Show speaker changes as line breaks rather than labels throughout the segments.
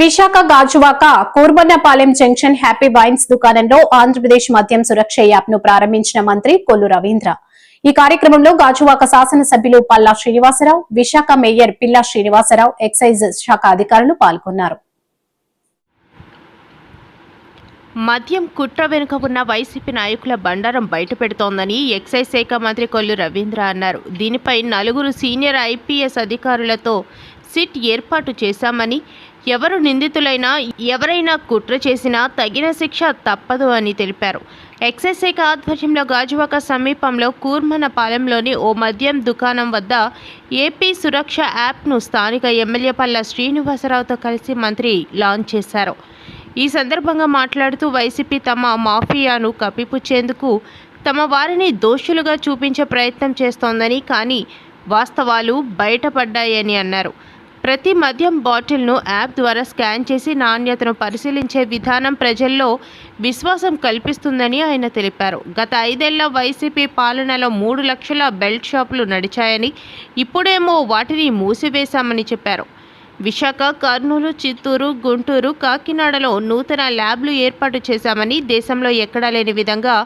Visakha Gajuwaka Kurmannapalem junction happy wines దుకాణంలో ఆంధ్రప్రదేశ్ మద్యం సురక్ష యాప్ను ప్రారంభించిన మంత్రి కొల్లు రవీంద్ర. ఈ కార్యక్రమంలో గాజువాక శాసనసభ్యులు పల్లా శ్రీనివాసరావు విశాఖ మేయర్ పిల్లా శ్రీనివాసరావు ఎక్సైజ్ శాఖ అధికారులు పాల్గొన్నారు.
మద్యం కుట్ర వెనుక ఉన్న వైసీపీ నాయకుల బండారం బయటపెడుతోందని ఎక్సైజ్ శాఖ మంత్రి కొల్లు రవీంద్ర అన్నారు. దీనిపై నలుగురు సీనియర్ ఐపీఎస్ అధికారులతో సిట్ ఏర్పాటు చేశామని ఎవరు నిందితులైనా ఎవరైనా కుట్ర చేసినా తగిన శిక్ష తప్పదు అని తెలిపారు. ఎక్సైజ్ శాఖ ఆధ్వర్యంలో గాజువాక సమీపంలో కూర్మనపాలెంలోని ఓ మద్యం దుకాణం వద్ద ఏపీ సురక్ష యాప్ను స్థానిక ఎమ్మెల్యే పల్ల శ్రీనివాసరావుతో కలిసి మంత్రి లాంచ్ చేశారు. ఈ సందర్భంగా మాట్లాడుతూ వైసీపీ తమ మాఫియాను కప్పిపుచ్చేందుకు తమ వారిని దోషులుగా చూపించే ప్రయత్నం చేస్తోందని కానీ వాస్తవాలు బయటపడ్డాయని అన్నారు. ప్రతి మద్యం బాటిల్ను యాప్ ద్వారా స్కాన్ చేసి నాణ్యతను పరిశీలించే విధానం ప్రజల్లో విశ్వాసం కల్పిస్తుందని ఆయన తెలిపారు. గత ఐదేళ్ళ వైసీపీ పాలనలో మూడు లక్షల బెల్ట్ షాపులు నడిచాయని ఇప్పుడేమో వాటిని మూసివేశామని చెప్పారు. విశాఖ కర్నూలు చిత్తూరు గుంటూరు కాకినాడలో నూతన ల్యాబ్లు ఏర్పాటు చేశామని దేశంలో ఎక్కడా లేని విధంగా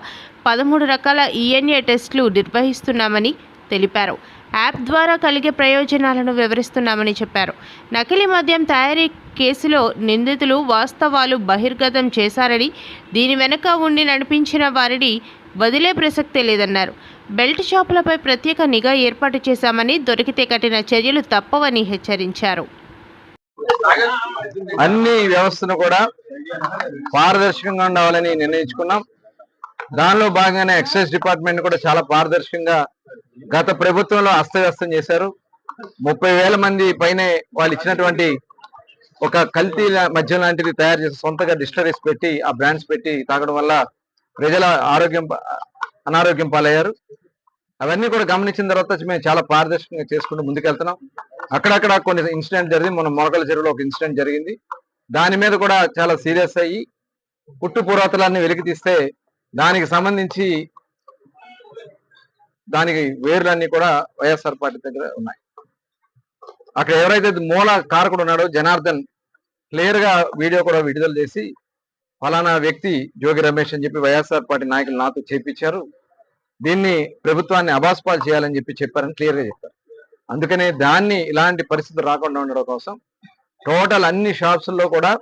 పదమూడు రకాల ఈఎన్ఏ టెస్టులు నిర్వహిస్తున్నామని తెలిపారు. యాప్ ద్వారా కలిగే ప్రయోజనాలను వివరిస్తున్నామని చెప్పారు. నకిలీ మద్యం తయారీ కేసులో నిందితులు వాస్తవాలు బహిర్గతం చేశారని దీని వెనుక ఉండి నడిపించిన వారిని వదిలే ప్రసక్తే లేదన్నారు. బెల్ట్ షాపులపై ప్రత్యేక నిఘా ఏర్పాటు చేశామని దొరికితే కఠిన చర్యలు తప్పవని హెచ్చరించారు.
అన్ని వ్యవస్థను కూడా పారదర్శకంగా ఉండాలని నిర్ణయించుకున్నాం. దానిలో భాగంగానే ఎక్సైజ్ డిపార్ట్మెంట్ కూడా చాలా పారదర్శకంగా గత ప్రభుత్వంలో అస్తవ్యస్తం చేశారు. ముప్పై వేల మంది పైనే వాళ్ళు ఇచ్చినటువంటి ఒక కల్తీ మద్యం లాంటిది తయారు చేసి సొంతగా డిస్టరీస్ పెట్టి ఆ బ్రాండ్స్ పెట్టి తాగడం వల్ల ప్రజల ఆరోగ్యం అనారోగ్యం పాలయ్యారు. అవన్నీ కూడా గమనించిన తర్వాత మేము చాలా పారదర్శకంగా చేసుకుంటూ ముందుకెళ్తున్నాం. అక్కడక్కడ కొన్ని ఇన్సిడెంట్ జరిగింది. మన మొలకల చెరువులో ఒక ఇన్సిడెంట్ జరిగింది. దాని మీద కూడా చాలా సీరియస్ అయ్యి పుట్టు పురాతలన్నీ వెలికి తీస్తే దానికి సంబంధించి దానికి వేర్లన్నీ కూడా వైఎస్ఆర్ పార్టీ దగ్గర ఉన్నాయి. అక్కడ ఎవరైతే మూల కారకుడు ఉన్నాడో జనార్దన్ క్లియర్గా వీడియో కూడా విడుదల చేసి ఫలానా వ్యక్తి జోగి రమేష్ అని చెప్పి వైఎస్ఆర్ పార్టీ నాయకులు నాతో చేపించారు. దీన్ని ప్రభుత్వాన్ని అబాస్పాలు చేయాలని చెప్పి చెప్పారని క్లియర్గా చెప్పారు. అందుకనే దాన్ని ఇలాంటి పరిస్థితి రాకుండా ఉండడం కోసం టోటల్ అన్ని షాప్స్లో కూడా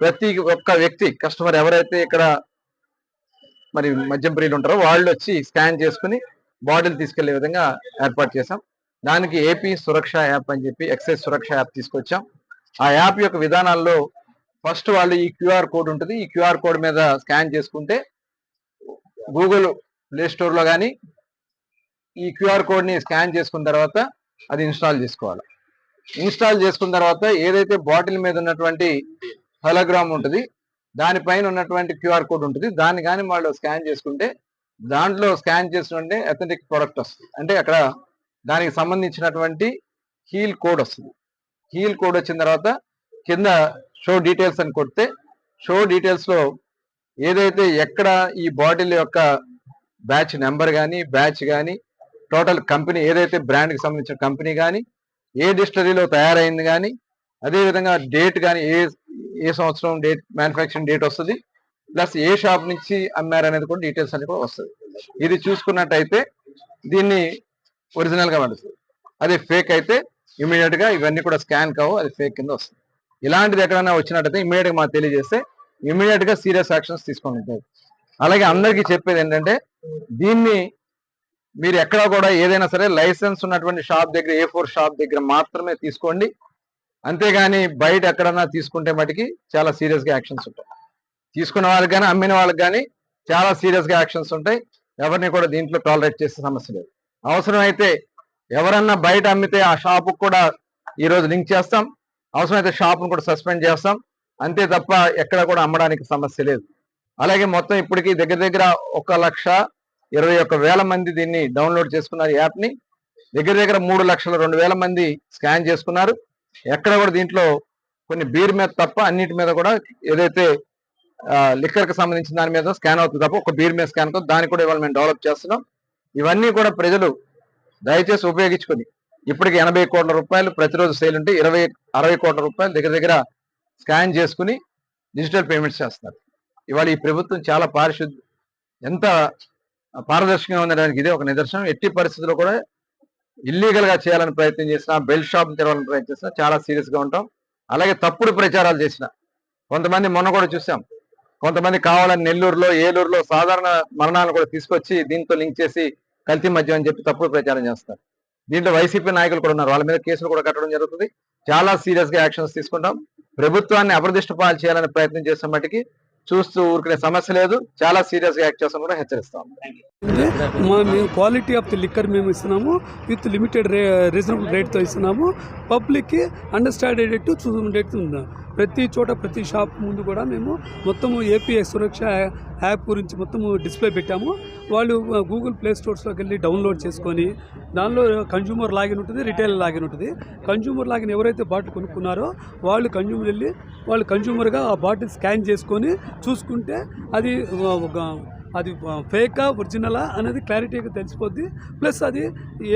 ప్రతి ఒక్క వ్యక్తి కస్టమర్ ఎవరైతే ఇక్కడ మరి మద్యం ప్రియులు ఉంటారో వాళ్ళు వచ్చి స్కాన్ చేసుకుని బాటిల్ తీసుకెళ్ళే విధంగా ఏర్పాటు చేశాం. దానికి ఏపీ సురక్ష యాప్ అని చెప్పి ఎక్సైజ్ సురక్ష యాప్ తీసుకొచ్చాం. ఆ యాప్ యొక్క విధానాల్లో ఫస్ట్ వాళ్ళు ఈ క్యూఆర్ కోడ్ ఉంటుంది. ఈ క్యూఆర్ కోడ్ మీద స్కాన్ చేసుకుంటే గూగుల్ ప్లే స్టోర్లో కానీ ఈ క్యూఆర్ కోడ్ని స్కాన్ చేసుకున్న తర్వాత అది ఇన్స్టాల్ చేసుకోవాలి. ఇన్స్టాల్ చేసుకున్న తర్వాత ఏదైతే బాటిల్ మీద ఉన్నటువంటి హలోగ్రామ్ ఉంటుంది దానిపైన ఉన్నటువంటి క్యూఆర్ కోడ్ ఉంటుంది. దాన్ని కానీ వాళ్ళు స్కాన్ చేసుకుంటే దాంట్లో స్కాన్ చేసినటువంటి అథెంటిక్ ప్రోడక్ట్ వస్తుంది. అంటే అక్కడ దానికి సంబంధించినటువంటి హీల్ కోడ్ వస్తుంది. హీల్ కోడ్ వచ్చిన తర్వాత కింద షో డీటెయిల్స్ అని కొడితే షో డీటెయిల్స్లో ఏదైతే ఎక్కడ ఈ బాటిల్ యొక్క బ్యాచ్ నెంబర్ కానీ బ్యాచ్ కానీ టోటల్ కంపెనీ ఏదైతే బ్రాండ్కి సంబంధించిన కంపెనీ కానీ ఏ డిస్టరీలో తయారైంది కానీ అదేవిధంగా డేట్ కానీ ఏ ఏ సంవత్సరం డేట్ మ్యానుఫ్యాక్చరింగ్ డేట్ వస్తుంది ప్లస్ ఏ షాప్ నుంచి అమ్మారు అనేది కూడా డీటెయిల్స్ అనేది కూడా వస్తుంది. ఇది చూసుకున్నట్టయితే దీన్ని ఒరిజినల్గా పడుతుంది అదే ఫేక్ అయితే ఇమీడియట్గా ఇవన్నీ కూడా స్కాన్ కావు అది ఫేక్ కింద వస్తుంది. ఇలాంటిది ఎక్కడైనా వచ్చినట్టయితే ఇమీడియట్గా మాకు తెలియజేస్తే ఇమీడియట్గా సీరియస్ యాక్షన్స్ తీసుకుంటారు అలాగే అందరికీ చెప్పేది ఏంటంటే దీన్ని మీరు ఎక్కడ కూడా ఏదైనా సరే లైసెన్స్ ఉన్నటువంటి షాప్ దగ్గర ఏ ఫోర్ షాప్ దగ్గర మాత్రమే తీసుకోండి. అంతేగాని బయట ఎక్కడన్నా తీసుకుంటే మటుకి చాలా సీరియస్గా యాక్షన్స్ ఉంటాయి. తీసుకున్న వాళ్ళకి కానీ అమ్మిన వాళ్ళకి కానీ చాలా సీరియస్గా యాక్షన్స్ ఉంటాయి. ఎవరిని కూడా దీంట్లో టాలరేట్ చేసే సమస్య లేదు. అవసరమైతే ఎవరన్నా బయట అమ్మితే ఆ షాపుకు కూడా ఈరోజు లింక్ చేస్తాం. అవసరమైతే షాప్ కూడా సస్పెండ్ చేస్తాం. అంతే తప్ప ఎక్కడ కూడా అమ్మడానికి సమస్య లేదు. అలాగే మొత్తం ఇప్పటికి దగ్గర దగ్గర ఒక లక్ష ఇరవై ఒక్క వేల మంది దీన్ని డౌన్లోడ్ చేసుకున్నారు యాప్ని. దగ్గర దగ్గర మూడు లక్షల రెండు వేల మంది స్కాన్ చేసుకున్నారు. ఎక్కడ కూడా దీంట్లో కొన్ని బీర్ మీద తప్ప అన్నిటి మీద కూడా ఏదైతే లిక్కర్కి సంబంధించిన దాని మీద స్కాన్ అవుతుంది తప్ప ఒక బీర్ మీద స్కాన్ అవుతుంది. దాన్ని కూడా ఇవాళ మేము డెవలప్ చేస్తున్నాం. ఇవన్నీ కూడా ప్రజలు దయచేసి ఉపయోగించుకొని ఇప్పటికి ఎనభై కోట్ల రూపాయలు ప్రతిరోజు సేల్ ఉంటే ఇరవై అరవై కోట్ల రూపాయలు దగ్గర దగ్గర స్కాన్ చేసుకుని డిజిటల్ పేమెంట్స్ చేస్తున్నారు. ఇవాళ ఈ ప్రభుత్వం చాలా పారిశుద్ధ ఎంత పారదర్శకంగా ఉండడానికి ఇదే ఒక నిదర్శనం. ఎట్టి పరిస్థితుల్లో కూడా ఇల్లీగల్గా చేయాలని ప్రయత్నం చేసినా బెల్ట్ షాప్ తెరవాలని ప్రయత్నం చేసినా చాలా సీరియస్గా ఉంటాం. అలాగే తప్పుడు ప్రచారాలు చేసిన. కొంతమంది మొన్న కూడా చూసాం. కొంతమంది కావాలని నెల్లూరులో ఏలూరులో సాధారణ మరణాలను కూడా తీసుకొచ్చి దీంతో లింక్ చేసి కల్తీ మద్యం అని చెప్పి తప్పుడు ప్రచారం చేస్తారు దీంట్లో వైసీపీ నాయకులు కూడా ఉన్నారు. వాళ్ళ మీద కేసులు కూడా కట్టడం జరుగుతుంది. చాలా సీరియస్గా యాక్షన్స్ తీసుకుంటాం. ప్రభుత్వాన్ని అప్రదిష్ట పాలు చేయాలని ప్రయత్నం చేసిన మట్టికి చూస్తూ ఊరుకునే సమస్య లేదు. చాలా సీరియస్గా యాక్ట్ చేస్తాం కూడా హెచ్చరిస్తాం.
మేము క్వాలిటీ ఆఫ్ ది లిక్కర్ మేము ఇస్తున్నాము. విత్ లిమిటెడ్ రే రీజనబుల్ రేట్తో ఇస్తున్నాము. పబ్లిక్కి అండర్స్టాండేటట్టు చూడేట్టు ఉన్నాం ప్రతి చోట ప్రతి షాప్ ముందు కూడా మేము మొత్తము ఏపీఐ సురక్ష యాప్ గురించి మొత్తము డిస్ప్లే పెట్టాము. వాళ్ళు గూగుల్ ప్లే స్టోర్స్లోకి వెళ్ళి డౌన్లోడ్ చేసుకొని దానిలో కన్జ్యూమర్ లాగిన్ ఉంటుంది రిటైల్ లాగిన్ ఉంటుంది. కన్జ్యూమర్ లాగిన్ ఎవరైతే బాటిల్ కొనుక్కున్నారో వాళ్ళు కన్జ్యూమర్ వెళ్ళి వాళ్ళు కన్జ్యూమర్గా ఆ బాటిల్ స్కాన్ చేసుకొని చూసుకుంటే అది ఒక అది ఫేకా ఒరిజినలా అనేది క్లారిటీగా తెలిసిపోద్ది. ప్లస్ అది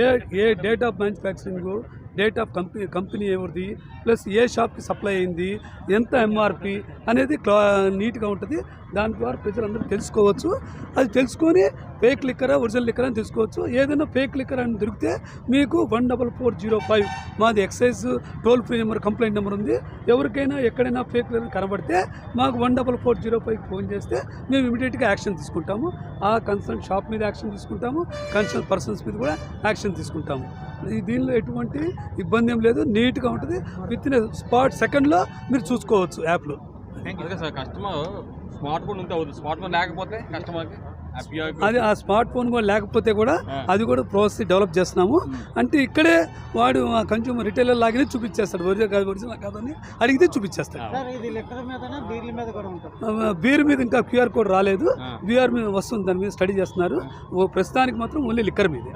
ఏ ఏ date of manufacturing date of company company ఎవరిది? ప్లస్ ఏ షాప్కి సప్లై అయింది? ఎంత ఎంఆర్పి అనేది క్లా నీట్గా ఉంటుంది. దాని ద్వారా ప్రజలందరూ తెలుసుకోవచ్చు. అది తెలుసుకొని ఫేక్ లిక్కరా ఒరిజినల్ లిక్కర్ అని తెలుసుకోవచ్చు. ఏదైనా ఫేక్ లిక్కర్ అని దొరికితే మీకు one double four zero five మాది excise toll free number complaint number ఉంది. ఎవరికైనా ఎక్కడైనా ఫేక్ లిక్కర్ కనబడితే మాకు one double four zero five phone చేస్తే మేము ఇమీడియట్గా యాక్షన్ తీసుకుంటాము. ఆ కన్సర్న్ షాప్ మీద యాక్షన్ తీసుకుంటాము. కన్సర్న్ పర్సన్స్ మీద కూడా యాక్షన్ తీసుకుంటాము. దీనిలో ఎటువంటి ఇబ్బంది ఏం లేదు నీట్గా ఉంటుంది. విత్ ఇన్ స్పాట్ సెకండ్లో మీరు చూసుకోవచ్చు యాప్లో.
అందుకే సార్ కస్టమర్ స్మార్ట్ ఫోన్ ఉంటే అవుతుంది. స్మార్ట్ ఫోన్ లేకపోతే కస్టమర్కి
అది ఆ స్మార్ట్ ఫోన్ కూడా లేకపోతే కూడా
ఆ.
అది కూడా ప్రాసెస్ డెవలప్ చేస్తున్నాము. అంటే ఇక్కడే వాడు కన్జ్యూమర్ రిటైలర్ లాగానే చూపించేస్తాడు. ఒరిజినల్ కాదు ఒరిజినల్ కాదని అడిగితే చూపించేస్తాడు.
సార్ ఇది లిక్కర్ మీదనే బీర్ల మీద కూడా ఉంటుంది?
ఆ, బీర్ మీద ఇంకా క్యూఆర్ కోడ్ రాలేదు.
ఆ.
బీఆర్ మీద వస్తుంది దాని మీద స్టడీ చేస్తున్నారు. ప్రస్తుతానికి మాత్రం ఓన్లీ లిక్కర్ మీద.